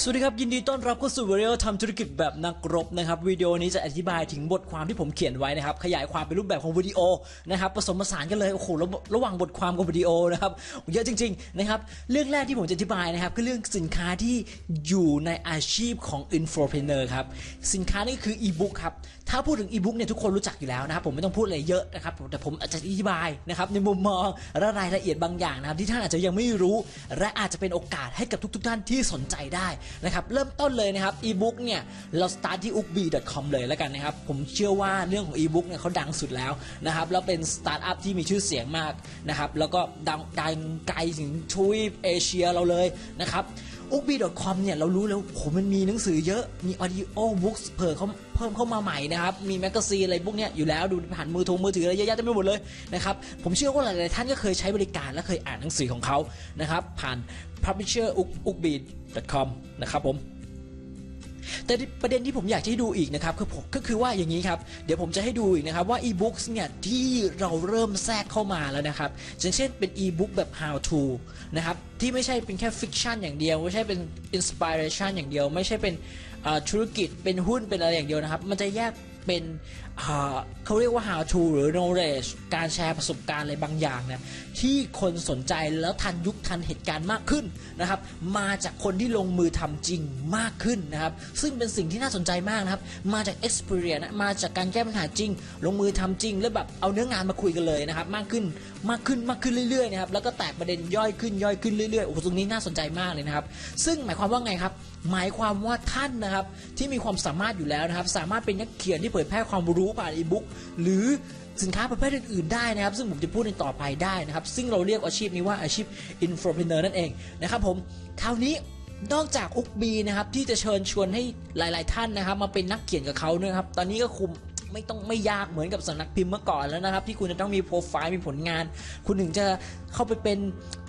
สวัสดีครับ ยินดีต้อนรับเข้าสู่วิดีโอทำธุรกิจแบบนักรบนะครับวิดีโอนี้จะอธิบายถึงบทความที่ผมเขียนไว้นะครับขยายความเป็นรูปแบบของวิดีโอนะครับผสมผสานกันเลยโอ้โหระระหว่างบทความกับวิดีโอนะครับเยอะจริงๆนะครับเรื่องแรกที่ผมจะอธิบายนะครับคือเรื่องสินค้าที่อยู่ในอาชีพของ infopreneur ครับสินค้านี่คืออีบุ๊กครับถ้าพูดถึงอีบุ๊กเนี่ยทุกคนรู้จักอยู่แล้วนะครับผมไม่ต้องพูดอะไรเยอะนะครับแต่ผมอาจจะอธิบายนะครับในมุมมองและรายละเอียดบางอย่างนะครับที่ท่านอาจจะยังไม่รู้ และอาจจะเป็นโอกาสให้กับทุก ๆ ท่านที่สนใจได้นะครับเริ่มต้นเลยนะครับอีบุ๊กเนี่ยเราสตาร์ทที่ ukb.com เลยแล้วกันนะครับผมเชื่อว่าเรื่องของอีบุ๊กเนี่ยเขาดังสุดแล้วนะครับแล้วเป็นสตาร์ทอัพที่มีชื่อเสียงมากนะครับแล้วก็ดังดังไกลถึงทวีปเอเชียเราเลยนะครับ u b c o m เนี่ยเรารู้แล้วโหมันมีหนังสือเยอะมี audio books เพิ่มเขาเพิ่มเข้ามาใหม่นะครับ มีแมกกาซีนอะไรพวกเนี้ยอยู่แล้วดูผ่านมือถงมือถืออะไรเยอะแยะเต็มไปหมดเลยนะครับ ผมเชื่อว่าหลายๆท่านก็เคยใช้บริการและเคยอ่านหนังสือของเขานะครับ ผ่าน publisher u b com นะครับผม แต่ประเด็นที่ผมอยากจะให้ดูอีกนะครับคือผมก็คือว่าอย่างนี้ครับ เดี๋ยวผมจะให้ดูอีกนะครับว่า e-books เนี่ยที่เราเริ่มแทรกเข้ามาแล้วนะครับอย่างเช่นเป็น e-book แบบ how to นะครับที่ไม่ใช่เป็นแค่ fiction อย่างเดียว ไม่ใช่เป็น inspiration อย่างเดียว ไม่ใช่เป็นธุรกิจเป็นหุ้นเป็นอะไรอย่างเดียวนะครับ มันจะแยก เป็นเขาเรียกว่า how to หรือ knowledge การแชร์ประสบการณ์อะไรบางอย่างเนี่ยที่คนสนใจแล้วทันยุคทันเหตุการณ์มากขึ้นนะครับ มาจากคนที่ลงมือทำจริงมากขึ้นนะครับ ซึ่งเป็นสิ่งที่น่าสนใจมากนะครับ มาจาก experience นะมาจากการแก้ปัญหาจริง ลงมือทำจริง แล้วแบบเอาเนื้องานมาคุยกันเลยนะครับ มากขึ้นมากขึ้นมากขึ้นเรื่อยๆนะครับแล้วก็แตกประเด็นย่อยขึ้นย่อยขึ้นเรื่อยๆโอ้โหตรงนี้น่าสนใจมากเลยนะครับ ซึ่งหมายความว่าไงครับ หมายความว่าท่านนะครับ ที่มีความสามารถอยู่แล้วนะครับ สามารถเป็นนักเขียนที่เผยแพร่ความรู้ผ่านอีบุ๊กหรือสินค้าประเภทอื่นๆได้นะครับ ซึ่งผมจะพูดในต่อไปได้นะครับ ซึ่งเราเรียกอาชีพนี้ว่าอาชีพ infopreneur นั่นเองนะครับผมคราวนี้นอกจากอุกบีนะครับที่จะเชิญชวนให้หลาย ๆ ท่านนะครับ มาเป็นนักเขียนกับเขาเนี่ยครับตอนนี้ก็คุมไม่ต้องไม่ยากเหมือนกับสำนักพิมพ์เมื่อก่อนแล้วนะครับ ที่คุณจะต้องมีโปรไฟล์มีผลงาน คุณถึงจะเข้าไปเป็น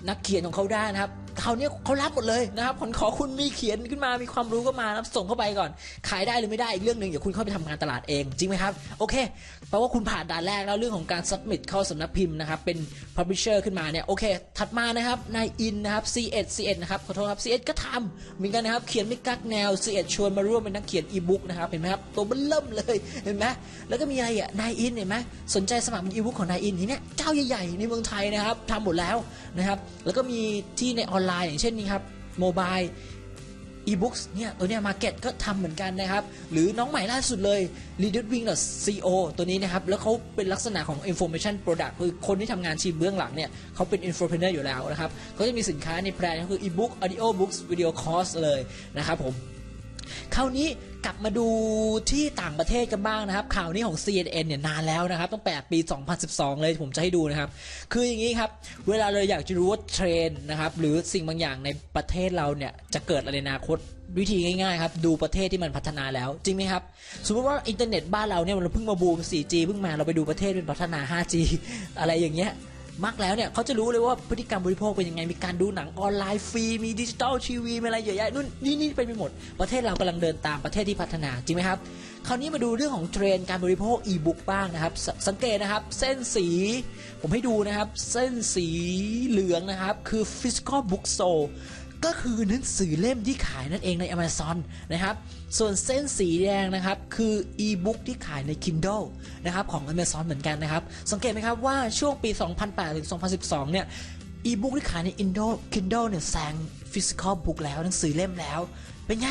นักเขียนของเขาได้นะครับ คราวนี้เขารับหมดเลยนะครับขอขอคุณมีเขียนขึ้นมามีความรู้ก็มาครับส่งเข้าไปก่อน ขายได้หรือไม่ได้อีกเรื่องหนึ่งเดี๋ยวคุณเข้าไปทำงานตลาดเองจริงไหมครับโอเคแปลว่าคุณผ่านด่านแรกแล้วเรื่องของการ submit เข้าสำนักพิมพ์นะครับเป็น publisher ขึ้นมาเนี่ยโอเค ถัดมานะครับนายอินนะครับ C1 C1 นะครับขอโทษครับ C1 ก็ทำเหมือนกันนะครับเขียนไม่กักแนว C1 ชวนมาร่วมเป็นนักเขียนอีบุ๊กนะครับเห็นไหมครับตัวเบิ่มเริ่มเลยเห็นไหมแล้วก็มีอะไรอะนายอินเห็นไหมสนใจสมัครเป็นอีบุ๊กของนายอินทีเนี้ยเจ้าใหญ่ๆในเมืองไทยนะครับทำหมดแล้วนะครับแล้วก็มีที่ในออนไลน์อย่างเช่นนี้ครับโมบายอีบุ๊กเนี่ยตัวเนี้ยมาเก็ตก็ทำเหมือนกันนะครับ หรือน้องใหม่ล่าสุดเลย l e a d e r w i n g co ตัวนี้นะครับ แล้วเขาเป็นลักษณะของ information product คือคนที่ทำงานชีพเบื้องหลังเนี่ยเขาเป็น infopreneur อยู่แล้วนะครับเขาจะมีสินค้าในแบรนด์ก็คือ e-book audio books video course เลยนะครับผม คราวนี้กลับมาดูที่ต่างประเทศกันบ้างนะครับ ข่าวนี้ของ CNN เนี่ยนานแล้วนะครับตั้งแต่ปี 2012 เลยผมจะให้ดูนะครับ คืออย่างนี้ครับ เวลาเราอยากจะรู้ว่าเทรนนะครับหรือสิ่งบางอย่างในประเทศเราเนี่ยจะเกิดอะไรในอนาคตวิธีง่ายๆครับดูประเทศที่มันพัฒนาแล้วจริงไหมครับ สมมติว่าอินเทอร์เน็ตบ้านเราเนี่ยมันเพิ่งมาบูม 4G เพิ่งมาเราไปดูประเทศเป็นพัฒนา 5G อะไรอย่างเงี้ย มากแล้วเนี่ยเขาจะรู้เลยว่าพฤติกรรมบริโภคเป็นยังไง มีการดูหนังออนไลน์ฟรี มีดิจิตอลทีวีมีอะไรเยอะแยะนู่นนี่นี่ไปหมด ประเทศเรากำลังเดินตามประเทศที่พัฒนาจริงไหมครับคราวนี้มาดูเรื่องของเทรนการบริโภคอีบุ๊กบ้างนะครับสสังเกตนะครับเส้นสี ผมให้ดูนะครับ เส้นสีเหลืองนะครับ คือ physical book sold ก็คือหนังสือเล่มที่ขายนั่นเองใน Amazon นะครับ ส่วนเส้นสีแดงนะครับ คืออีบุ๊กที่ขายใน Kindle นะครับของ Amazon เหมือนกันนะครับ สังเกตไหมครับว่าช่วงปี 2008 ถึง 2012 เนี่ยอีบุ๊กที่ขายใน Indo Kindle เนี่ยแซง physical book แล้วหนังสือเล่มแล้ว เป็นไง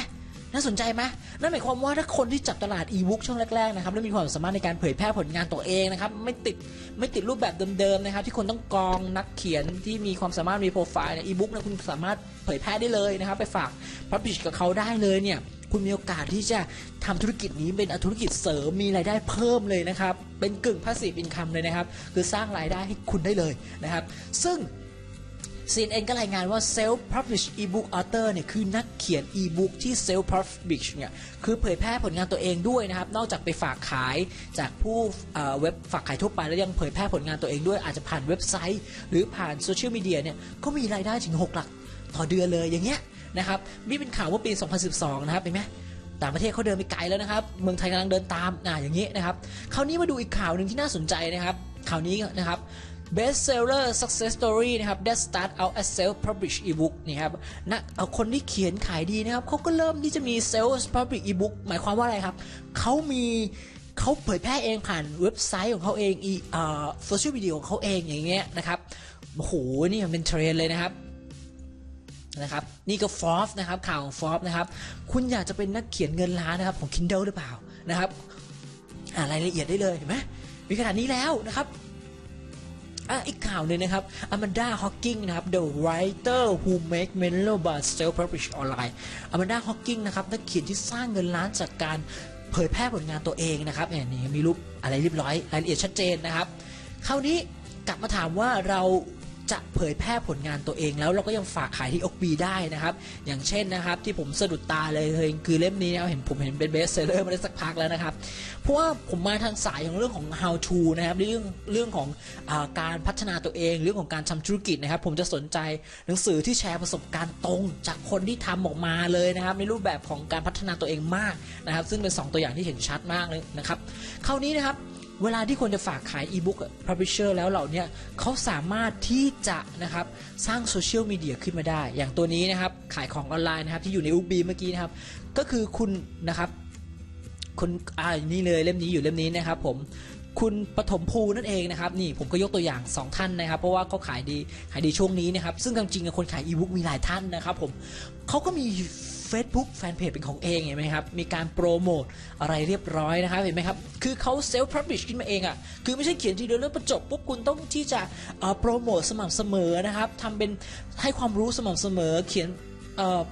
น่าสนใจไหมนั่นหมายความว่าถ้าคนที่จับตลาดอีบุ๊กช่วงแรกๆนะครับแล้วมีความสามารถในการเผยแพร่ผลงานตัวเองนะครับไม่ติดไม่ติดรูปแบบเดิมๆนะครับที่คนต้องกองนักเขียนที่มีความสามารถมีโปรไฟล์เนี่ยอีบุ๊กนะคุณสามารถเผยแพร่ได้เลยนะครับไปฝากพับบิชกับเขาได้เลยเนี่ยคุณมีโอกาสที่จะทำธุรกิจนี้เป็นธุรกิจเสริมมีรายได้เพิ่มเลยนะครับเป็นกึ่งพาสซีฟอินคัมเลยนะครับคือสร้างรายได้ให้คุณได้เลยนะครับซึ่ง CNN ก็รายงานว่า self publish ebook author เนี่ยคือนักเขียน ebook ที่ self publish เนี่ยคือเผยแพร่ผลงานตัวเองด้วยนะครับ นอกจากไปฝากขายจากผู้เว็บฝากขายทั่วไป แล้วยังเผยแพร่ผลงานตัวเองด้วยอาจจะผ่านเว็บไซต์ หรือผ่านโซเชียลมีเดียเนี่ยก็มีรายได้ถึง 6 หลักต่อเดือนเลยอย่างเงี้ยนะครับนี่เป็นข่าวเมื่อปี 2012 นะครับเห็นไหมต่างประเทศเขาเดินไปไกลแล้วนะครับ เมืองไทยกำลังเดินตามอ่าอย่างนี้นะครับ คราวนี้มาดูอีกข่าวหนึ่งที่น่าสนใจนะครับ ข่าวนี้นะครับ bestseller success story นะครับ that start out as self published ebook นี่ครับนะเอาคนที่เขียนขายดีนะครับเขาก็เริ่มที่จะมี self published ebook หมายความว่าอะไรครับเขามีเขาเผยแพร่เองผ่านเว็บไซต์ของเขาเองอีเอ่อโซเชียลมีเดียของเขาเองอย่างเงี้ยนะครับโอ้โหนี่มันเป็นเทรนด์เลยนะครับนะครับนี่ก็ฟอฟนะครับข่าวของฟอฟนะครับคุณอยากจะเป็นนักเขียนเงินล้านนะครับของ Kindle หรือเปล่านะครับอ่ารายละเอียดได้เลยเห็นไหมมีขนาดนี้แล้วนะครับ อะอีกข่าวหนึ่งนะครับอแมนดาฮอ k กิงนะครับ the writer who make Menlo Bar self publish online อแมนดาฮอ k กิงนะครับนักเขียนที่สร้างเงินล้านจากการเผยแพร่ผลงานตัวเองนะครับเนี่ยนี่มีรูปอะไรเรียบร้อยรายละเอียดชัดเจนนะครับคราวนี้กลับมาถามว่าเรา จะเผยแพร่ผลงานตัวเองแล้วเราก็ยังฝากขายที่อกบีได้นะครับ อย่างเช่นนะครับที่ผมสะดุดตาเลยคือเล่มนี้นะครับเห็นผมเห็นเป็นเบสเซอร์มาได้สักพักแล้วนะครับ เพราะว่าผมมาทางสายของเรื่องของ how to นะครับเรื่องเรื่องของอาการพัฒนาตัวเองเรื่องของการทำธุรกิจนะครับ ผมจะสนใจหนังสือที่แชร์ประสบการณ์ตรงจากคนที่ทำออกมาเลยนะครับ ในรูปแบบของการพัฒนาตัวเองมากนะครับ ซึ่งเป็น 2 ตัวอย่างที่เห็นชัดมากเลยนะครับคราวนี้นะครับ เวลาที่คนจะฝากขายอีบุ๊กพับลิเชอร์แล้วเหล่านี้เขาสามารถที่จะนะครับสร้างโซเชียลมีเดียขึ้นมาได้ อย่างตัวนี้นะครับขายของออนไลน์นะครับที่อยู่ในอุบีเมื่อกี้นะครับ ก็คือคุณนะครับคุณอ่านี่เลยเล่มนี้อยู่เล่มนี้นะครับผม คุณปฐมภูนั่นเองนะครับนี่ผมก็ยกตัวอย่าง 2 ท่านนะครับ เพราะว่าเขาขายดีขายดีช่วงนี้นะครับ ซึ่งจริงๆคนขายอีบุ๊กมีหลายท่านนะครับผมเขาก็มี Facebook แฟนเพจเป็นของเองเห็นไหมครับ มีการโปรโมทอะไรเรียบร้อยนะครับ เห็นไหมครับ คือเขาเซลฟ์พับลิชขึ้นมาเองอะ่ะ คือไม่ใช่เขียนทีเดียวแล้วประจบปุ๊บคุณต้องที่จะโปรโมทสม่ำเสมอนะครับทำเป็นให้ความรู้สม่ำเสมอเขียน เอ่อ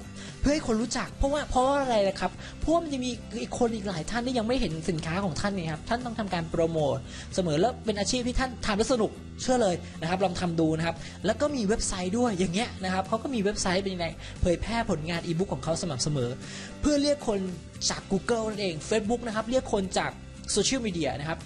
เพื่อให้คนรู้จัก เพราะว่าเพราะว่าอะไรนะครับเพราะว่ามันจะมีอีกคนอีกหลายท่านที่ยังไม่เห็นสินค้าของท่านนี่ครับท่านต้องทำการโปรโมทเสมอแล้วเป็นอาชีพที่ท่านทำแล้วสนุกเชื่อเลยนะครับ ลองทำดูนะครับ แล้วก็มีเว็บไซต์ด้วยอย่างเงี้ยนะครับเขาก็มีเว็บไซต์เป็นยังไงเผยแพร่ผลงานอีบุ๊กของเขาสม่ำเสมอ เพื่อเรียกคนจาก Google นั่นเอง Facebook นะครับเรียกคนจากโซเชียลมีเดียนะครับ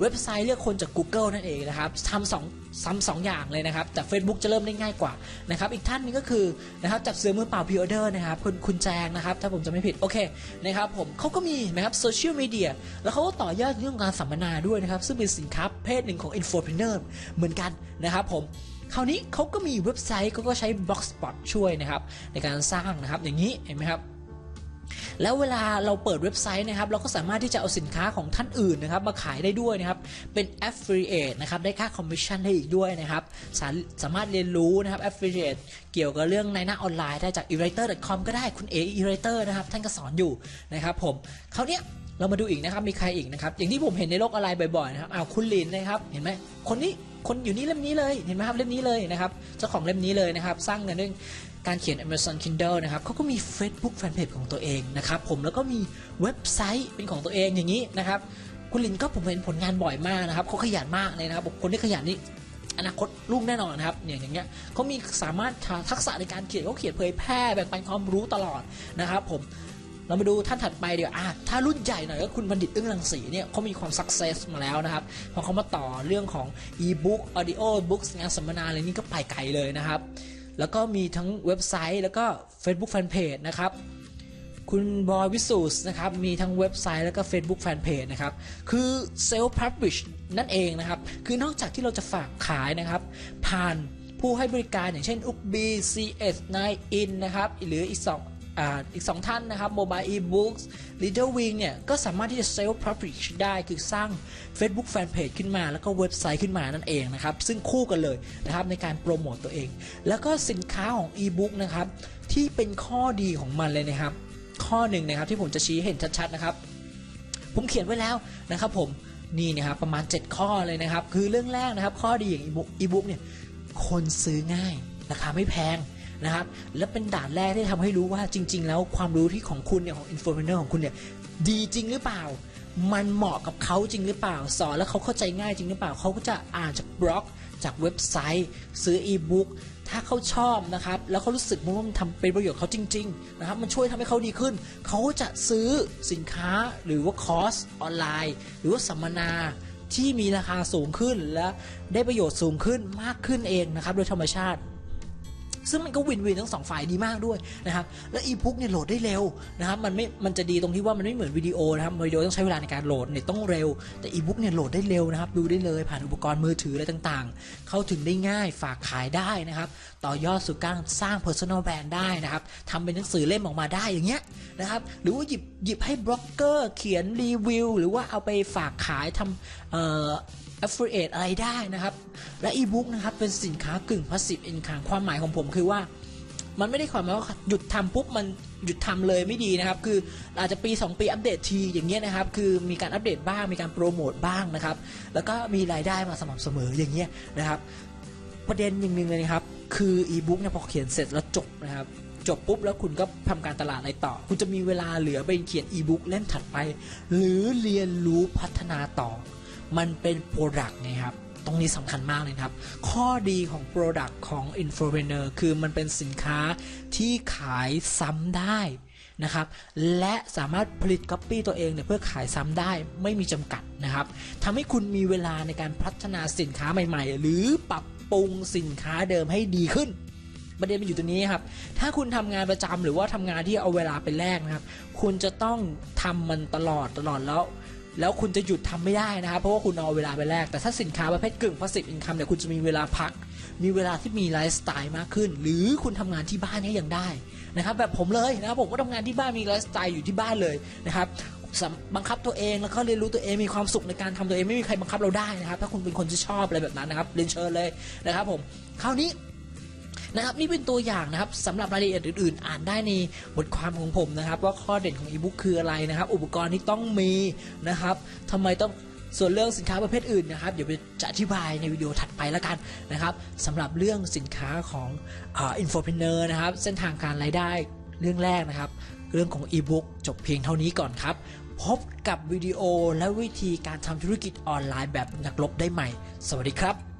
เว็บไซต์เรียกคนจาก Google นั่นเองนะครับทำสองซ้ำสองอย่างเลยนะครับ แต่ Facebook จะเริ่มได้ง่ายกว่านะครับอีกท่านนึงก็คือนะครับจับเสือมือเปล่าพิออเดอร์นะครับคุณคุณแจงนะครับ ถ้าผมจะไม่ผิด โอเคนะครับผมเขาก็มีนะครับโซเชียลมีเดียแล้วเขาก็ต่อยอดเรื่องการสัมมนาด้วยนะครับ ซึ่งเป็นสินค้าเพศหนึ่งของ Infopreneur เหมือนกันนะครับผมคราวนี้เขาก็มีเว็บไซต์เขาก็ใช้ Blogspot ช่วยนะครับในการสร้างนะครับอย่างนี้เห็นไหมครับ แล้วเวลาเราเปิดเว็บไซต์นะครับ เราก็สามารถที่จะเอาสินค้าของท่านอื่นนะครับ มาขายได้ด้วยนะครับ เป็น affiliate นะครับ ได้ค่าคอมมิชชั่นได้อีกด้วยนะครับ สาสามารถเรียนรู้นะครับ affiliate เกี่ยวกับเรื่องในหน้าออนไลน์ได้จาก e-writer.com ก็ได้คุณเอ e-writer นะครับ ท่านก็สอนอยู่นะครับผมคราวเนี้ยเรามาดูอีกนะครับ มีใครอีกนะครับ อย่างที่ผมเห็นในโลกออนไลน์บ่อยๆนะครับอ้าวคุณลินนะครับ เห็นไหมคนนี้ คนอยู่นี่เล่มนี้เลยเห็นไหมครับเล่มนี้เลยนะครับเจ้าของเล่มนี้เลยนะครับ สร้างเงินด้วยการเขียน Amazon Kindle นะครับเขาก็มี Facebook Fanpage ของตัวเองนะครับผมแล้วก็มีเว็บไซต์เป็นของตัวเองอย่างนี้นะครับคุณลินก็ผมเห็นผลงานบ่อยมากนะครับเขาขยันมากเลยนะครับคนที่ขยันนี่อนาคตรุ่งแน่นอนนะครับเนี่ยอย่างเงี้ยเขามีสามารถทักษะในการเขียนเขาเขียนเผยแพร่แบ่งปันความรู้ตลอดนะครับผม เรามาดูท่านถัดไปเดี๋ยวอะถ้ารุ่นใหญ่หน่อยก็คุณบัณฑิตอึ้งรังสีเนี่ยเขามีความสักเซสมาแล้วนะครับพอเขามาต่อเรื่องของ e-book audio books งานสัมมนาอะไรนี่ก็ไปไกลเลยนะครับ แล้วก็มีทั้งเว็บไซต์แล้วก็ Facebook Fanpage นะครับคุณบอยวิสูสนะครับ มีทั้งเว็บไซต์แล้วก็ Facebook Fanpage นะครับ คือ Self Publish นั่นเองนะครับ คือนอกจากที่เราจะฝากขายนะครับ ผ่านผู้ให้บริการอย่างเช่น u b b CS 9 in นะครับ หรืออีกส อีกสองท่านนะครับ Mobile eBooks Leader Wing เนี่ย ก็สามารถที่จะ Self Publish ได้คือสร้าง Facebook Fanpage ขึ้นมา แล้วก็เว็บไซต์ขึ้นมานั่นเองนะครับ ซึ่งคู่กันเลยนะครับในการโปรโมตตัวเอง แล้วก็สินค้าของ eBook นะครับ ที่เป็นข้อดีของมันเลยนะครับ ข้อหนึ่งนะครับที่ผมจะชี้เห็นชัดๆนะครับ ผมเขียนไว้แล้วนะครับผมนี่นะครับประมาณ 7 ข้อเลยนะครับ คือเรื่องแรกนะครับ ข้อดีอย่างอีบุ๊กอีบุ๊กเนี่ยคนซื้อง่าย ราคาไม่แพง นะครับ และเป็นด่านแรกที่ทำให้รู้ว่าจริง ๆ แล้วความรู้ที่ของคุณเนี่ยของอินโฟเมเนอร์ของคุณเนี่ยดีจริงหรือเปล่า มันเหมาะกับเขาจริงหรือเปล่า สอนแล้วเขาเข้าใจง่ายจริงหรือเปล่าเขาก็จะอ่านจากบล็อก จากเว็บไซต์ ซื้ออีบุ๊กถ้าเขาชอบนะครับ แล้วเขารู้สึกว่ามันทำเป็นประโยชน์เขาจริง ๆ นะครับ มันช่วยทำให้เขาดีขึ้น เขาจะซื้อสินค้าหรือว่าคอร์สออนไลน์ หรือว่าสัมมนาที่มีราคาสูงขึ้นและได้ประโยชน์สูงขึ้นมากขึ้นเองนะครับ โดยธรรมชาติ ซึ่งมันก็วินวินทั้งสองฝ่ายดีมากด้วยนะครับและอีบุ๊กเนี่ยโหลดได้เร็วนะครับมันไม่มันจะดีตรงที่ว่ามันไม่เหมือนวิดีโอนะครับวิดีโอต้องใช้เวลาในการโหลดเนี่ยต้องเร็ว แต่อีบุ๊กเนี่ยโหลดได้เร็วนะครับดูได้เลยผ่านอุปกรณ์มือถืออะไรต่างๆ เข้าถึงได้ง่ายฝากขายได้นะครับต่อยอดสู่การสร้าง personal brand ได้นะครับทำเป็นหนังสือเล่มออกมาได้อย่างเงี้ยนะครับหรือว่าหยิบหยิบให้บล็อกเกอร์เขียนรีวิวหรือว่าเอาไปฝากขายทำเอ่อ affiliate อะไรได้นะครับ และอีบุ๊กนะครับเป็นสินค้ากึ่ง passive income ความหมายของผมคือว่า มันไม่ได้ความหมายว่าหยุดทำปุ๊บมันหยุดทำเลยไม่ดีนะครับ คืออาจจะปี 2 ปีอัปเดตทีอย่างเงี้ยนะครับ คือมีการอัปเดตบ้างมีการโปรโมทบ้างนะครับ แล้วก็มีรายได้มาสม่ำเสมออย่างเงี้ยนะครับ ประเด็นอย่างหนึ่งเลยนะครับ คืออีบุ๊กเนี่ยพอเขียนเสร็จแล้วจบนะครับจบปุ๊บแล้วคุณก็ทำการตลาดอะไรต่อ คุณจะมีเวลาเหลือไปเขียนอีบุ๊กเล่มถัดไป หรือเรียนรู้พัฒนาต่อ มันเป็นโปรดักต์ไงครับตรงนี้สำคัญมากเลยครับ ข้อดีของ Product ของ Infopreneur คือมันเป็นสินค้าที่ขายซ้ำได้นะครับ และสามารถผลิตก๊อปปี้ตัวเองเนี่ยเพื่อขายซ้ำได้ไม่มีจำกัดนะครับทำให้คุณมีเวลาในการพัฒนาสินค้าใหม่ ๆ หรือปรับปรุงสินค้าเดิมให้ดีขึ้นประเด็นมันอยู่ตรงนี้ครับ ถ้าคุณทำงานประจำหรือว่าทำงานที่เอาเวลาไปแลกนะครับ คุณจะต้องทำมันตลอดตลอดแล้ว แล้วคุณจะหยุดทำไม่ได้นะครับ เพราะว่าคุณเอาเวลาไปแลกแต่ถ้าสินค้าประเภทกึ่ง passive income เนี่ยคุณจะมีเวลาพัก มีเวลาที่มีไลฟ์สไตล์มากขึ้น หรือคุณทำงานที่บ้านนี่ยยังได้นะครับแบบผมเลยนะครับผมก็ทำงานที่บ้านมีไลฟ์สไตล์อยู่ที่บ้านเลยนะครับบังคับตัวเองแล้วก็เรียนรู้ตัวเองมีความสุขในการทำตัวเองไม่มีใครบังคับเราได้นะครับ ถ้าคุณเป็นคนที่ชอบอะไรแบบนั้นนะครับเรียนเชิญเลยนะครับผมคราวนี้ นะครับนี่เป็นตัวอย่างนะครับสำหรับรายละเอียดอื่น ๆ อ่านได้ในบทความของผมนะครับ ว่าข้อเด่นของอีบุ๊กคืออะไรนะครับ อุปกรณ์ที่ต้องมีนะครับทำไมต้องส่วนเรื่องสินค้าประเภทอื่นนะครับเดี๋ยวจะอธิบายในวิดีโอถัดไปแล้วกันนะครับสำหรับเรื่องสินค้าของอินโฟเพนเนอร์นะครับเส้นทางการรายได้เรื่องแรกนะครับ เรื่องของอีบุ๊กจบเพียงเท่านี้ก่อนครับ พบกับวิดีโอและวิธีการทำธุรกิจออนไลน์แบบนักลบได้ใหม่ สวัสดีครับ